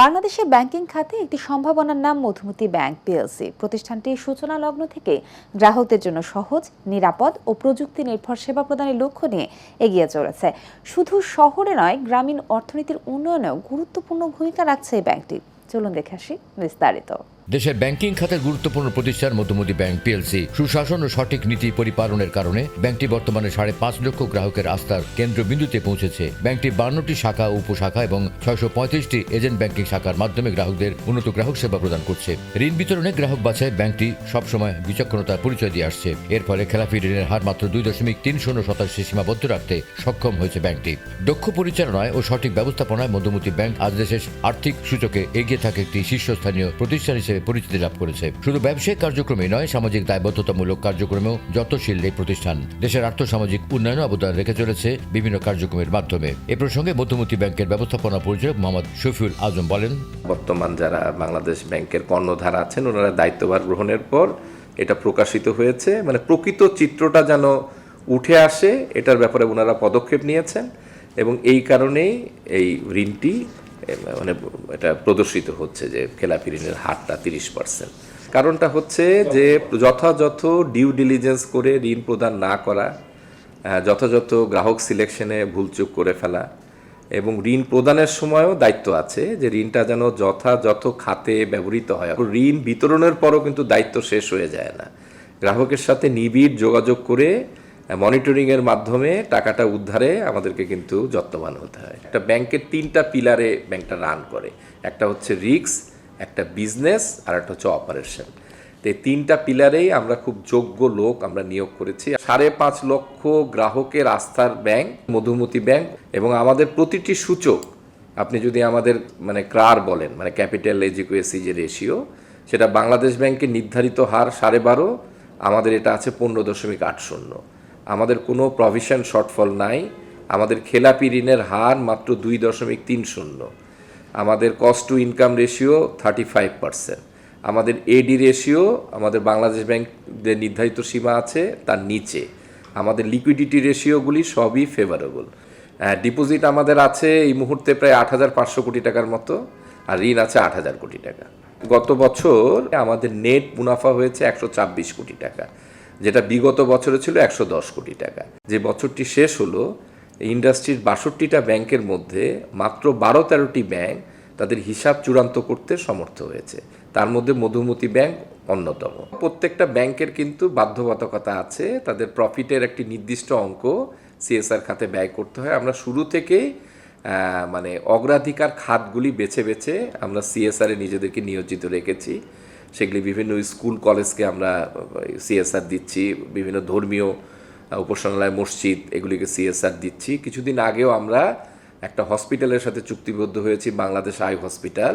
বাংলাদেশের ব্যাংকিং খাতে একটি সম্ভাবনার নাম মধুমতি ব্যাংক পিএলসি। প্রতিষ্ঠানটি সূচনা লগ্ন থেকে গ্রাহকদের জন্য সহজ, নিরাপদ ও প্রযুক্তি নির্ভর সেবা প্রদানের লক্ষ্য নিয়ে এগিয়ে চলেছে। শুধু শহরে নয়, গ্রামীণ অর্থনীতির উন্নয়নেও গুরুত্বপূর্ণ ভূমিকা রাখছে এই ব্যাংকটি। চলুন দেখে আসি বিস্তারিত। দেশের ব্যাংকিং খাতের গুরুত্বপূর্ণ প্রতিষ্ঠান মধুমতি ব্যাংক পিএলসি। সুশাসন ও সঠিক নীতি পরিপালনের কারণে ব্যাংকটি বর্তমানে সাড়ে পাঁচ লক্ষ গ্রাহকের আস্থার কেন্দ্রবিন্দুতে পৌঁছেছে। ব্যাংকটি বান্নটি শাখা, উপশাখা এবং ছয়শো পঁয়ত্রিশটি এজেন্ট ব্যাংকিং শাখার মাধ্যমে গ্রাহকদের উন্নত গ্রাহক সেবা প্রদান করছে। ঋণ বিতরণে গ্রাহক বাছাই ব্যাংকটি সবসময় বিচক্ষণতার পরিচয় দিয়ে আসছে। এর ফলে খেলাপি ঋণের হার মাত্র দুই দশমিক তিন শূন্য শতাংশে সীমাবদ্ধ রাখতে সক্ষম হয়েছে ব্যাংকটি। দক্ষ পরিচালনায় ও সঠিক ব্যবস্থাপনায় মধুমতি ব্যাংক আজ দেশের আর্থিক সূচকে এগিয়ে থাকে একটি শীর্ষস্থানীয় প্রতিষ্ঠান হিসেবে পরিচিতি লাভ করেছে। শুধু ব্যবসায়িক কার্যক্রমে নয়, সামাজিক দায়বদ্ধতামূলক কার্যক্রমেও যত্নশীল এই প্রতিষ্ঠান। দেশের আর্থসামাজিক উন্নয়নে অবদান রেখে চলেছে বিভিন্ন কার্যক্রমের মাধ্যমে। এ প্রসঙ্গে মধুমতি ব্যাংকের ব্যবস্থাপনা পরিচালক মোহাম্মদ শফিউল আজম বলেন, বর্তমান যারা বাংলাদেশ ব্যাংকের কর্ণধার আছেন, ওনারা দায়িত্বভার গ্রহণের পর এটা প্রকাশিত হয়েছে। মানে প্রকৃত চিত্রটা যেন উঠে আসে, এটার ব্যাপারে ওনারা পদক্ষেপ নিয়েছেন এবং এই কারণেই এই ঋণটি মানে এটা প্রদর্শিত হচ্ছে যে খেলাপি ঋণের হারটা তিরিশ পার্সেন্ট। কারণটা হচ্ছে যে যথাযথ ডিউ ডিলিজেন্স করে ঋণ প্রদান না করা যথাযথ গ্রাহক সিলেকশনে ভুলচুক করে ফেলা এবং ঋণ প্রদানের সময়ও দায়িত্ব আছে যে ঋণটা যেন যথাযথ খাতে ব্যবহৃত হয়। ঋণ বিতরণের পরও কিন্তু দায়িত্ব শেষ হয়ে যায় না। গ্রাহকের সাথে নিবিড় যোগাযোগ করে মনিটরিং এর মাধ্যমে টাকাটা উদ্ধারে আমাদেরকে কিন্তু যত্নবান হতে হয়। একটা ব্যাংকের তিনটা পিলারে ব্যাংকটা রান করে। একটা হচ্ছে রিক্স একটা বিজনেস, আর একটা হচ্ছে অপারেশন। তো এই তিনটা পিলারেই আমরা খুব যোগ্য লোক আমরা নিয়োগ করেছি। সাড়ে পাঁচ লক্ষ গ্রাহকের আস্থার ব্যাংক, মধুমতি ব্যাংক, এবং আমাদের প্রতিটি সূচক, আপনি যদি আমাদের মানে ক্রার বলেন মানে ক্যাপিটাল এজিকুয়েসি যে রেশিও, সেটা বাংলাদেশ ব্যাংকের নির্ধারিত হার সাড়ে বারো, আমাদের এটা আছে পনেরো দশমিক আট শূন্য। আমাদের কোনো প্রভিশন শর্টফল নাই। আমাদের খেলাপি ঋণের হার মাত্র দুই দশমিক তিন শূন্য। আমাদের cost to income ratio thirty five percent আমাদের এডি রেশিও আমাদের বাংলাদেশ ব্যাংক যে নির্ধারিত সীমা আছে তার নিচে। আমাদের লিকুইডিটি রেশিওগুলি সবই ফেভারেবল ডিপোজিট আমাদের আছে এই মুহূর্তে প্রায় আট হাজার পাঁচশো কোটি টাকার মতো, আর ঋণ আছে আট হাজার কোটি টাকা। গত বছর আমাদের নেট মুনাফা হয়েছে একশো ছাব্বিশ কোটি টাকা। যেটা বিগত বছরে ছিল একশো দশ কোটি টাকা। যে বছরটি শেষ হলো ইন্ডাস্ট্রির বাষট্টিটা ব্যাংকের মধ্যে মাত্র বারো তেরোটি ব্যাংক তাদের হিসাব চূড়ান্ত করতে সমর্থ হয়েছে। তার মধ্যে মধুমতি ব্যাংক অন্যতম। প্রত্যেকটা ব্যাংকের কিন্তু বাধ্যবাধকতা আছে, তাদের প্রফিটের একটি নির্দিষ্ট অঙ্ক সিএসআর খাতে ব্যয় করতে হয়। আমরা শুরু থেকেই মানে অগ্রাধিকার খাতগুলি বেছে বেছে আমরা সিএসআরে নিজেদেরকে নিয়োজিত রেখেছি। সেগুলি বিভিন্ন স্কুল, কলেজকে আমরা সিএসআর দিচ্ছি, বিভিন্ন ধর্মীয় উপাসনালয় মসজিদ, এগুলিকে সিএসআর দিচ্ছি। কিছুদিন আগেও আমরা একটা হসপিটালের সাথে চুক্তিবদ্ধ হয়েছি, বাংলাদেশ আই হসপিটাল।